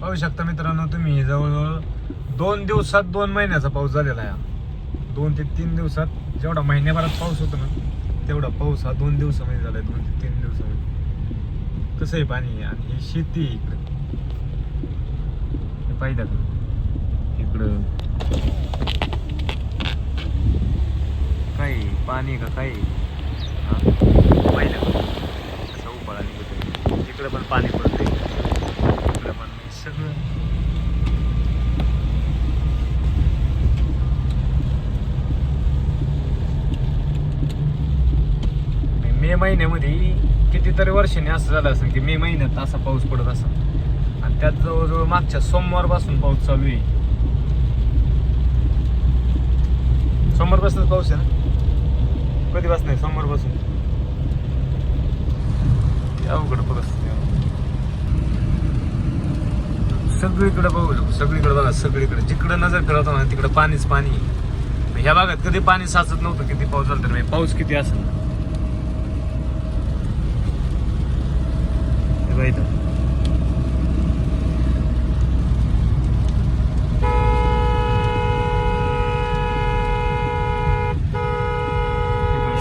पाहू शकता मित्रांनो तुम्ही जवळजवळ दोन दिवसात दोन महिन्याचा पाऊस झालेला आहे हा. दोन ते तीन दिवसात जेवढा महिन्याभरात पाऊस होतो ना तेवढा पाऊस हा दोन दिवसामध्ये झालाय दोन ते तीन दिवसामध्ये कसं आहे पाणी आणि ही शेती आहे इकडं हे पाहिलं का इकडं काही पाणी का काही आहे? हा? पाहिलं का कसं उपाळा निघत इकडं पण पाणी पडतंय इकडं पण हे सगळं मे महिन्यामध्ये कितीतरी वर्षांनी असं झालं असेल की मे महिन्यात असा पाऊस पडत असेल. आणि त्यात जवळजवळ मागच्या सोमवारपासून पाऊस चालू आहे. सोमवारपासूनच पाऊस आहे ना? कधीपासून आहे सोमवारपासून? अवघड परिस्थिती सगळीकडे बघू सगळीकडे बघा सगळीकडे. जिकडे नजर करत ना तिकडे पाणीच पाणी ह्या भागात कधी पाणी साचत नव्हतं किती पाऊस झाला तर पाऊस किती असेल हे बघा इथं.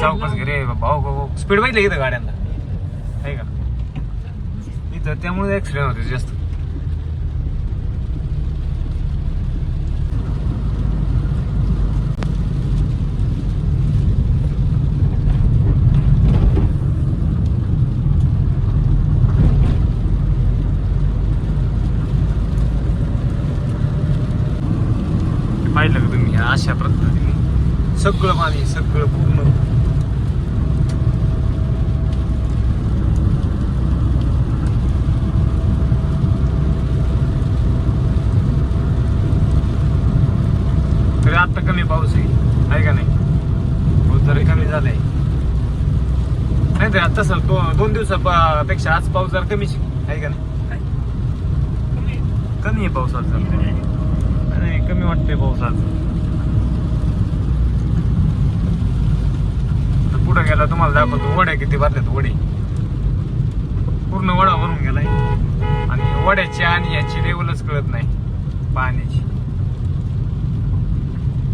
सावकाश घे भाऊ भाऊ स्पीड बघितलं इथं गाड्यांना? आहे का? इथं त्यामुळे ऍक्सिडेंट होते जास्त. पाहिलं का तुम्ही? अशा पद्धतीने सगळं पाणी सगळं पूर्ण तरी आता कमी पाऊस आहे. आहे का नाही? हो, पाऊस जरी कमी झालाय. नाही तर तसं दो, दोन दिवसापेक्षा आज पाऊस जरा कमी आहे. का नाही? कमी आहे पाऊस आज नाही कमी वाटतंय पाऊस आज. तर पुढे गेला तुम्हाला दाखवतो. वड्या किती भरल्यात वडे. पूर्ण वडा भरून गेलाय. आणि वड्याची आणि याची लेवलच कळत नाही. पाण्याची.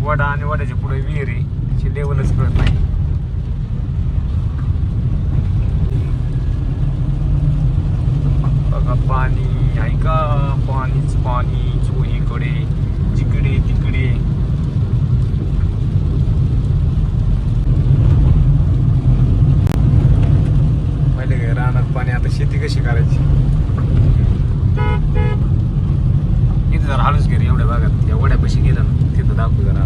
वडा आणि वड्याच्या पुढे विहीर आहे त्याची लेवलच कळत नाही. बघा पाणी ऐका पाणीच पाणी चोहीकडे जिकडे तिकडे. पहिले काय रानात पाणी आता शेती कशी करायची? इथे जरा हालूच गेली एवढ्या भागात या वड्यापाशी गेलं ना. दाखवू जरा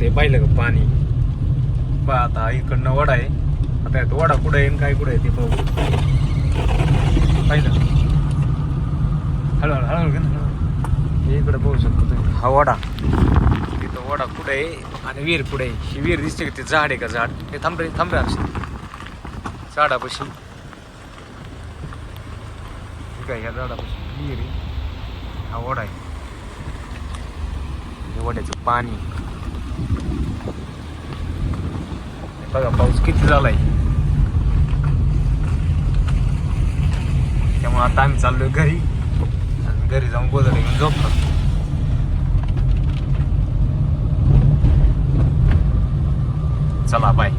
ते पाहिलं का पाणी? बा आता इकडनं वडा आहे. आता यात वडा कुठं आहे काय कुठं आहे ते पाहू पाहिलं? हळूहळू हळूहळू घे ना हळूहळू. इकडे पाहू शकतो तुम्ही. हा वडा. तिथं वडा कुठे आहे आणि विहीर कुठे आहे? ही विहीर दिसते का? ते झाड आहे का झाड? हे थांबरे थांबरे आमचे झाडापाशी. काय ह्या झाडापाशी विहीर आहे. हा वडा आहे. हे पाणी. बघा पाऊस किती झालाय. त्यामुळे आता आम्ही चाललोय घरी. आणि घरी जाऊन गोदर घेऊन झोपतो चला बाय